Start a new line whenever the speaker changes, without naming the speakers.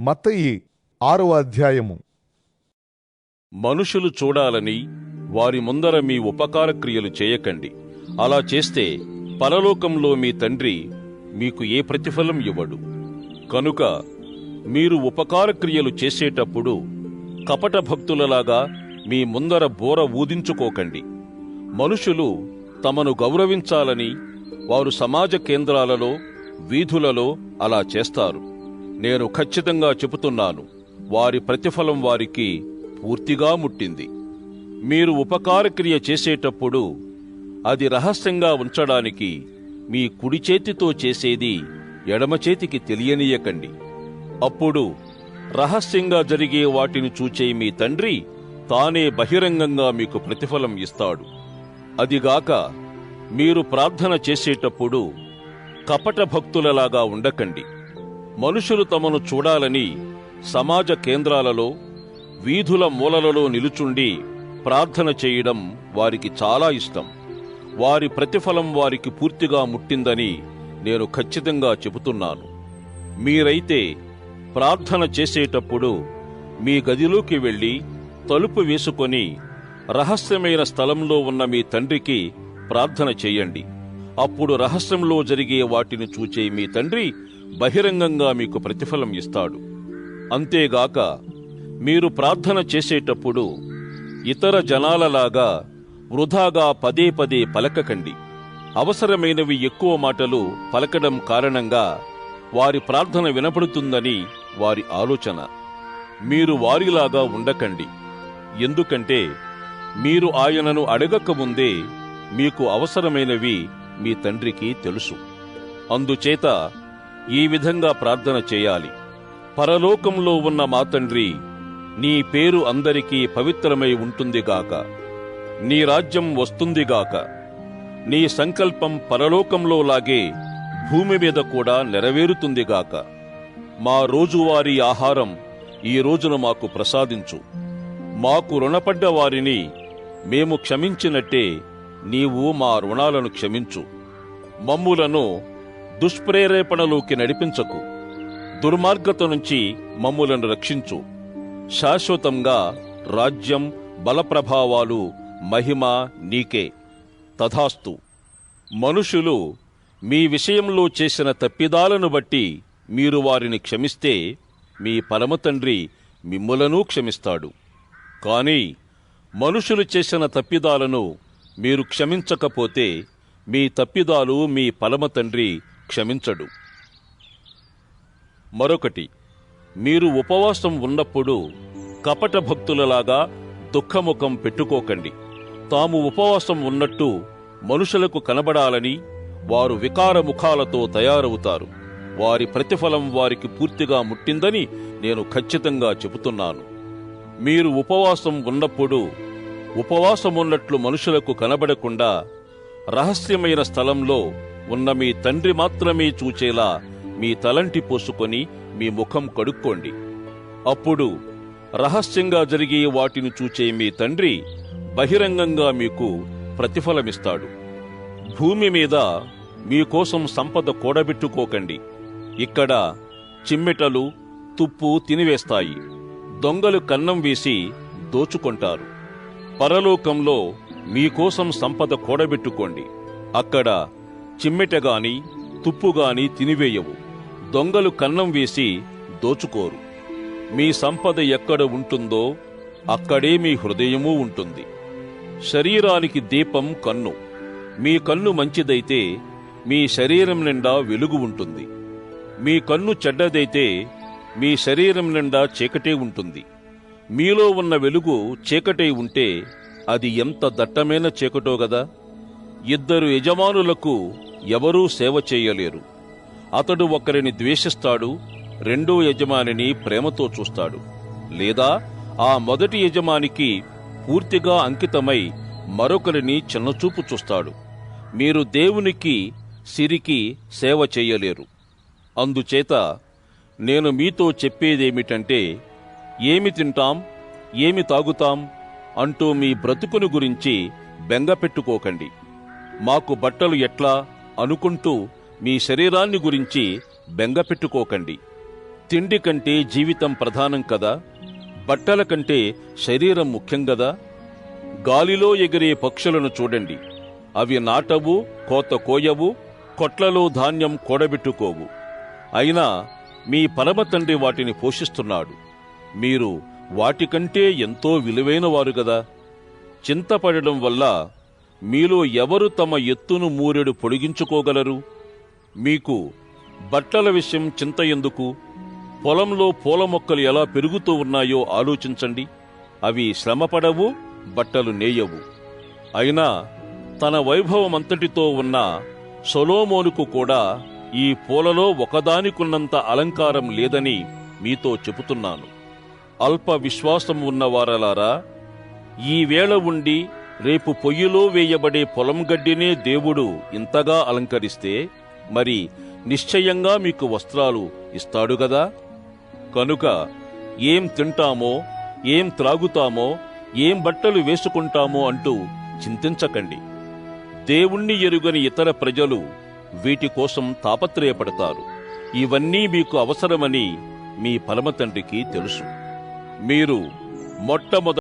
మత్తయి ఆరవ అధ్యాయము.
మనుషులు చూడాలని వారి ముందర మీ ఉపకార క్రియలు చేయకండి. అలా చేస్తే పరలోకంలో మీ తండ్రి మీకు ఏ ప్రతిఫలం ఇవ్వడు. కనుక మీరు ఉపకార క్రియలు చేసేటప్పుడు కపట భక్తులలాగా మీ ముందర బోర ఊదించుకోకండి. మనుషులు తమను గౌరవించాలని వారు సమాజ కేంద్రాలలో వీధులలో అలా చేస్తారు. నేను ఖచ్చితంగా చెబుతున్నాను వారి ప్రతిఫలం వారికి పూర్తిగా ముట్టింది. మీరు ఉపకారక్రియ చేసేటప్పుడు అది రహస్యంగా ఉంచడానికి మీ కుడి చేతితో చేసేది ఎడమ చేతికి తెలియనీయకండి. అప్పుడు రహస్యంగా జరిగే వాటిని చూచే మీ తండ్రి తానే బహిరంగంగా మీకు ప్రతిఫలం ఇస్తాడు. అదిగాక మీరు ప్రార్థన చేసేటప్పుడు కపట భక్తులలాగా ఉండకండి. మనుషులు తమను చూడాలని సమాజ కేంద్రాలలో వీధుల మూలలలో నిలుచుండి ప్రార్థన చేయడం వారికి చాలా ఇష్టం. వారి ప్రతిఫలం వారికి పూర్తిగా ముట్టిందని నేను ఖచ్చితంగా చెబుతున్నాను. మీరైతే ప్రార్థన చేసేటప్పుడు మీ గదిలోకి వెళ్ళి తలుపు వేసుకొని రహస్యమైన స్థలంలో ఉన్న మీ తండ్రికి ప్రార్థన చేయండి. అప్పుడు రహస్యంలో జరిగే వాటిని చూచే మీ తండ్రి బహిరంగంగా మీకు ప్రతిఫలం ఇస్తాడు. అంతేగాక మీరు ప్రార్థన చేసేటప్పుడు ఇతర జనాలలాగా వృధాగా పదే పదే పలకకండి. అవసరమైనవి ఎక్కువ మాటలు పలకడం కారణంగా వారి ప్రార్థన వినపడుతుందని వారి ఆలోచన. మీరు వారిలాగా ఉండకండి. ఎందుకంటే మీరు ఆయనను అడగకముందే మీకు అవసరమైనవి మీ తండ్రికి తెలుసు. అందుచేత ఈ విధంగా ప్రార్థన చేయాలి. పరలోకంలో ఉన్న మా తండ్రి నీ పేరు అందరికీ పవిత్రమై ఉంటుందిగాక నీ రాజ్యం వస్తుందిగాక నీ సంకల్పం పరలోకంలో లాగే భూమి మీద కూడా నెరవేరుతుందిగాక మా రోజువారీ ఆహారం ఈ రోజున మాకు ప్రసాదించు. మాకు రుణపడ్డ వారిని మేము క్షమించినట్టే నీవు మా రుణాలను క్షమించు. మమ్ములను దుష్ప్రేరేపణలోకి నడిపించకు. దుర్మార్గత నుంచి మమ్ములను రక్షించు. శాశ్వతంగా రాజ్యం బలప్రభావాలు మహిమ నీకే. తథాస్తు. మనుషులు మీ విషయంలో చేసిన తప్పిదాలను బట్టి మీరు వారిని క్షమిస్తే మీ పరమతండ్రి మిమ్ములను క్షమిస్తాడు. కాని మనుషులు చేసిన తప్పిదాలను మీరు క్షమించకపోతే మీ తప్పిదాలు మీ పరమతండ్రి క్షమించడు. మరొకటి మీరు ఉపవాసం ఉన్నప్పుడు కపట భక్తులలాగా దుఃఖముఖం పెట్టుకోకండి. తాము ఉపవాసం ఉన్నట్టు మనుషులకు కనబడాలని వారు వికారముఖాలతో తయారవుతారు. వారి ప్రతిఫలం వారికి పూర్తిగా ముట్టిందని నేను ఖచ్చితంగా చెబుతున్నాను. మీరు ఉపవాసం ఉన్నప్పుడు ఉపవాసం ఉన్నట్లు మనుషులకు కనబడకుండా రహస్యమైన స్థలంలో ఉన్న మీ తండ్రి మాత్రమే చూచేలా మీ తలంటి పోసుకొని మీ ముఖం కడుక్కోండి. అప్పుడు రహస్యంగా జరిగే వాటిని చూచే మీ తండ్రి బహిరంగంగా మీకు ప్రతిఫలమిస్తాడు. భూమి మీద మీకోసం సంపద కూడబెట్టుకోకండి. ఇక్కడ చిమ్మెటలు తుప్పు తినివేస్తాయి. దొంగలు కన్నం వేసి దోచుకుంటారు. పరలోకంలో మీకోసం సంపద కూడబెట్టుకోండి. అక్కడ చిమ్మెటగాని తుప్పుగాని తినివేయవు. దొంగలు కన్నం వేసి దోచుకోరు. మీ సంపద ఎక్కడ ఉంటుందో అక్కడే మీ హృదయమూ ఉంటుంది. శరీరానికి దీపం కన్ను. మీ కన్ను మంచిదైతే మీ శరీరం నిండా వెలుగు ఉంటుంది. మీ కన్ను చెడ్డదైతే మీ శరీరం నిండా చీకటే ఉంటుంది. మీలో ఉన్న వెలుగు చీకటై ఉంటే అది ఎంత దట్టమైన చీకటో గదా? ఇద్దరు యజమానులకు ఎవరూ సేవ చేయలేరు. అతడు ఒకరిని ద్వేషిస్తాడు రెండో యజమానిని ప్రేమతో చూస్తాడు. లేదా ఆ మొదటి యజమానికి పూర్తిగా అంకితమై మరొకరిని చిన్నచూపు చూస్తాడు. మీరు దేవునికి సిరికి సేవ చేయలేరు. అందుచేత నేను మీతో చెప్పేదేమిటంటే ఏమి తింటాం ఏమి తాగుతాం అంటూ మీ బ్రతుకుని గురించి బెంగపెట్టుకోకండి. మాకు బట్టలు ఎట్లా అనుకుంటూ మీ శరీరాన్ని గురించి బెంగపెట్టుకోకండి తిండి కంటే జీవితం ప్రధానం కదా బట్టల కంటే శరీరం ముఖ్యం కదా. గాలిలో ఎగిరే పక్షులను చూడండి. అవి నాటవు కోత కోయవు కొట్లలో ధాన్యం కూడబెట్టుకోవు. అయినా మీ పరమతండ్రి వాటిని పోషిస్తున్నాడు. మీరు వాటికంటే ఎంతో విలువైన వారు కదా. చింతపడడం వల్ల మీలో ఎవరు తమ ఎత్తును మూరెడు పొడిగించుకోగలరు? మీకు బట్టల విషయం చింత ఎందుకు? పొలంలో పూల మొక్కలు ఎలా పెరుగుతూ ఉన్నాయో ఆలోచించండి. అవి శ్రమపడవు బట్టలు నేయవు. అయినా తన వైభవమంతటితో ఉన్న సొలోమోనుకు కూడా ఈ పూలలో ఒకదానికున్నంత అలంకారం లేదని మీతో చెబుతున్నాను. అల్ప విశ్వాసం ఉన్నవారలారా ఈ వేళ ఉండి రేపు పొయ్యిలో వేయబడే పొలం గడ్డినే దేవుడు ఇంతగా అలంకరిస్తే మరి నిశ్చయంగా మీకు వస్త్రాలు ఇస్తాడు గదా? కనుక ఏం తింటామో ఏం త్రాగుతామో ఏం బట్టలు వేసుకుంటామో అంటూ చింతించకండి. దేవుణ్ణి ఎరుగని ఇతర ప్రజలు వీటి కోసం తాపత్రయపడతారు. ఇవన్నీ మీకు అవసరమని మీ పరమతండ్రికి తెలుసు. మీరు మొట్టమొదట